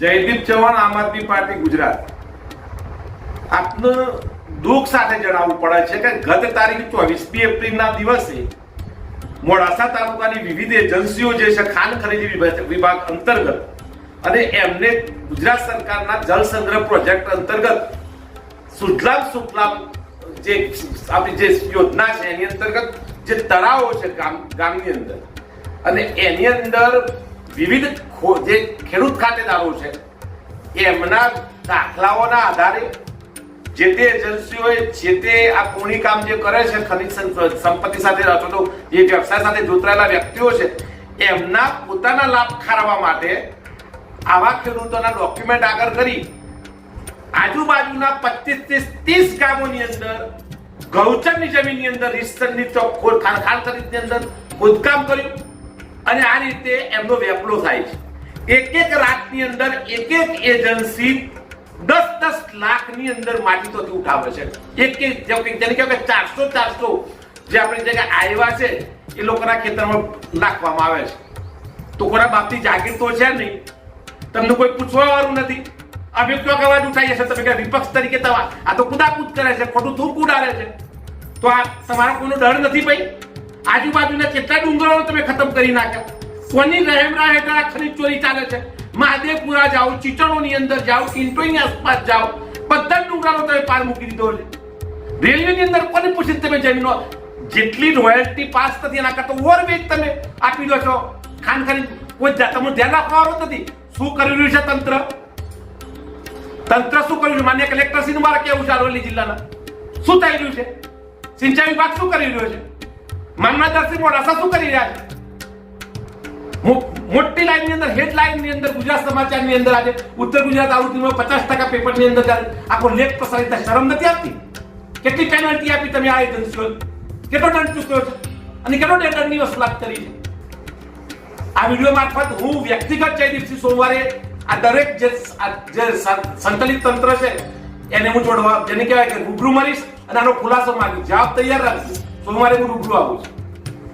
જયદીપ ચૌહાણ આમ આદમી પાર્ટી ગુજરાત. આપનું દુઃખ સાથે જણાવવું પડે છે કે ગત તારીખ ચોવીસમી એપ્રિલના દિવસે મોડાસા તાલુકાની વિવિધ એજન્સીઓ જે છે ખાન ખરીદી વિભાગ- અંતર્ગત અને એમને ગુજરાત સરકારના જળ સંગ્રહ પ્રોજેક્ટ અંતર્ગત સુજલામ સુફલામ જે આપણી જે યોજના છે એની અંતર્ગત જે તળાવો છે ગામ ગામની અંદર. અને એની અંદર વિવિધ જે ખેડૂત ખાતેદારો છે એમના દાખલાઓના આધારે જે તે એજન્સીઓએ જે તે આ પૂર્ણી કામ જે કરે છે, ખનિજ સંપત્તિ સાથે અથવા તો જે વ્યવસાય સાથે જોતરાયેલા વ્યક્તિઓ છે, એમના પોતાના લાભ ખારવા માટે આવા ખેડૂતોના ડોક્યુમેન્ટ આગળ કરી આજુબાજુના પચીસથી ત્રીસ ગામોની અંદર, ગૌચરની જમીનની અંદર, રીતસરની ચોખ્ખોળ ખાણ ખરીદની અંદર ખોદકામ કર્યું. અને આ રીતે એમનો વેપલો થાય છે. એક એક રાતની અંદર એક એક એજન્સી દસ દસ લાખની અંદર માટી તોથી ઉઠાવે છે. એક એક કે જેને કહેવાય ચારસો ચારસો જે આપણે જે આવ્યા છે, એ લોકોના ખેતરમાં નાખવામાં આવે છે. તો કોના બાપની જાગીર તો છે નહીં. તમને કોઈ પૂછવા વાળું નથી. અમે તો અવાજ ઉઠાઈએ છીએ? તમે કે વિપક્ષ તરીકે તવા. આ તો કુદાકૂદ કરે છે, ખોટું થૂક ઉડાડે છે. તો આ તમારા કોઈનો ડર નથી ભાઈ? આજુબાજુના કેટલા ડુંગરો તમે ખતમ કરી નાખ્યા. કોની રહેમરા હેઠળ ખરીદ ચોરી ચાલે છે. મહાદેવપુરા જાઓ, ચીચણોની અંદર જાઓ કિંટોની આસપાસ જાઓ. બધા જ ડુંગરાનો તમે પાર મૂકી દીધો છે. રેલવેની અંદર કોની પૂછી તમે જમીનો જેટલી રોયલ્ટી પાસ થતી એના કરતા ઓવરવેજ તમે આપી દો છો. ખાન ખાન, કોઈ તમને ધ્યાન રાખવાનો નથી. શું કરી રહ્યું છે તંત્ર? તંત્ર શું કર્યું છે માન્ય કલેક્ટર શ્રી મારા કેવું છે અરવલ્લી જિલ્લાના. શું થઈ રહ્યું છે? સિંચાઈ વિભાગ શું કરી રહ્યો છે? મામલતદાર શ્રી મોડાસા શું કરી રહ્યા છે? મોટી લાઈનની અંદર હેડલાઇનની અંદર, ગુજરાત સમાચારની અંદર આજે ઉત્તર ગુજરાત આવૃત્તિમાં પચાસ ટકા પેપરની અંદર આખો લેખ પ્રસારિત શરમ નથી આવતી? કેટલી પેનલ્ટી આપી તમે આ એજન્સીઓ કેટલો દંડ ચૂક્યો છે? અને કેટલો દંડની વસૂલાત કરી છે? આ વીડિયો મારફત હું વ્યક્તિગત જયદીપસિંહ સોમવારે આ દરેક જે સંકલિત તંત્ર છે, એને હું જોડવા જેને કહેવાય કે રૂબરૂ મળીશ અને આનો ખુલાસો માંગીશ. જવાબ તૈયાર રાખીશ. સોમવારે હું રૂબરૂ આવું છું